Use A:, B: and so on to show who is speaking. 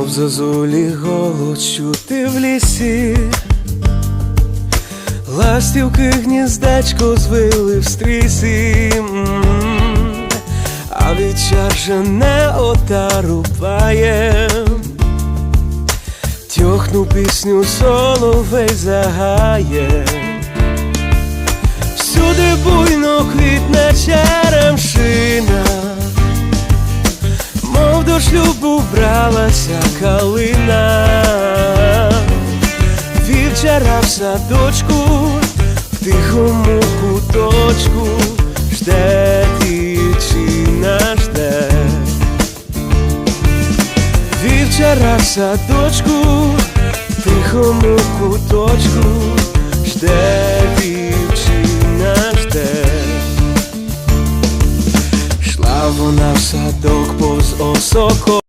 A: мов зозулі голос чути в лісі. Ластівки гніздечко звили в стрісі, а вічар же не отару пає. Тьохну пісню соловей загає. Всюди буйно квітне черемшина, мов до шлюбу бралася вівчара в садочку, в тихому куточку, жде дівчина жде. Вівчара в садочку, в тихому куточку, жде дівчина жде. Шла вона в садок повз осоко,